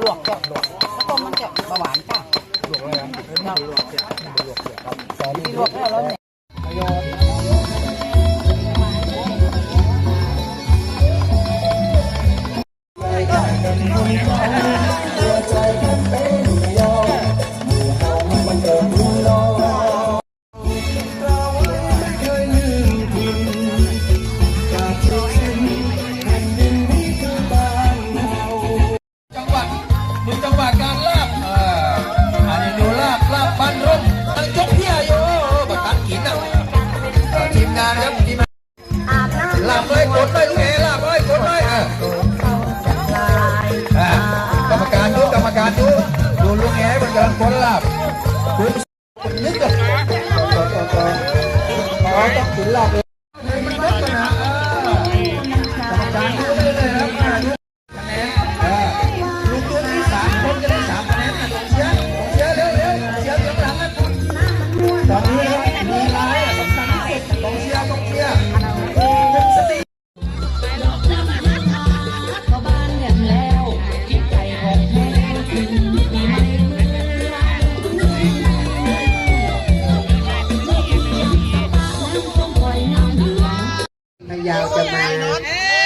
ลวกก็ลวกข้าวต้มมันจะเบาหวานจ้ะลวกเลยนะลวกเสร็จลวกเสร็จครับสอนลวกแล้วเนี่ย เลยกดเลยลูกเอลาบเลยกดเลยอะอะกรรมการดูกรรมการดูดูลูกเอมันกำลังกดลาบคุณนึกอะต่อต่อต่อต่อต้องถึงลาบเลย ยาวจะมา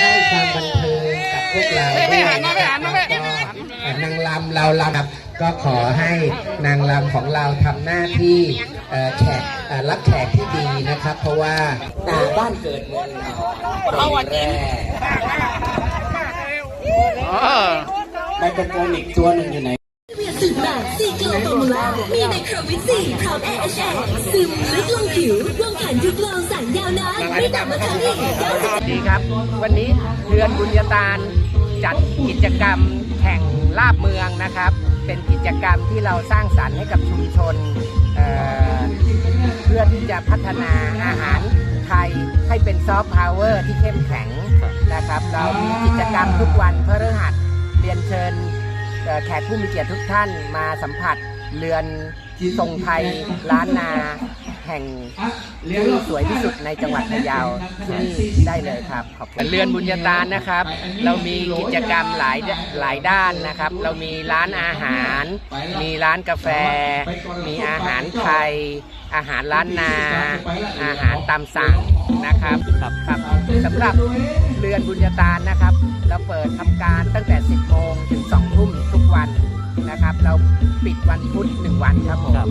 ให้ความบันเทิงกับพวกเราด้วยนะครับก็นางลำเราลำครับ ก็ขอให้นางลำของเราทำหน้าที่แขกรับแขกที่ดีนะครับ เพราะว่าตาบ้านเกิดเมืองเราเป็นแรกไมโครโฟนอีกตัวหนึ่งอยู่ไหน สูตรใหม่ซีเกลฟอร์มูล่ามีไมโครวิตซีพร้อมแอร์แชร์ซึมลึกลงผิวร่วมขันยุกโลสารยาวนานไม่ต่ำมาครั้งอีก90ดีครับ วันนี้เรือนบุญญาตาลจัดกิจกรรมแข่งลาบเมืองนะครับ เป็นกิจกรรมที่เราสร้างสรรค์ให้กับชุมชนเเพื่อที่จะพัฒนาอาหารไทยให้เป็นซอฟต์พาวเวอร์ที่เข้มแข็งนะครับ เรามีกิจกรรมทุกวันพฤหัสเรียนเชิญ แขกผู้มีเกียรติทุกท่านมาสัมผัสเรือนทรงไทยล้านนา แห่งที่สวยที่สุดในจังหวัดพะเยาที่นี่ได้เลยครับขอบคุณเรือนบุญญาตาลนะครับ เรามีกิจกรรมหลายหลายด้านนะครับ เรามีร้านอาหาร มีร้านกาแฟ มีอาหารไทยอาหารล้านนา อาหารตามสั่งนะครับครับครับสำหรับเรือนบุญญาตาลนะครับ เราเปิดทำการตั้งแต่ 10โมงถึง2ทุ่มทุกวันนะครับ เราปิดวันพุธ1วันครับผม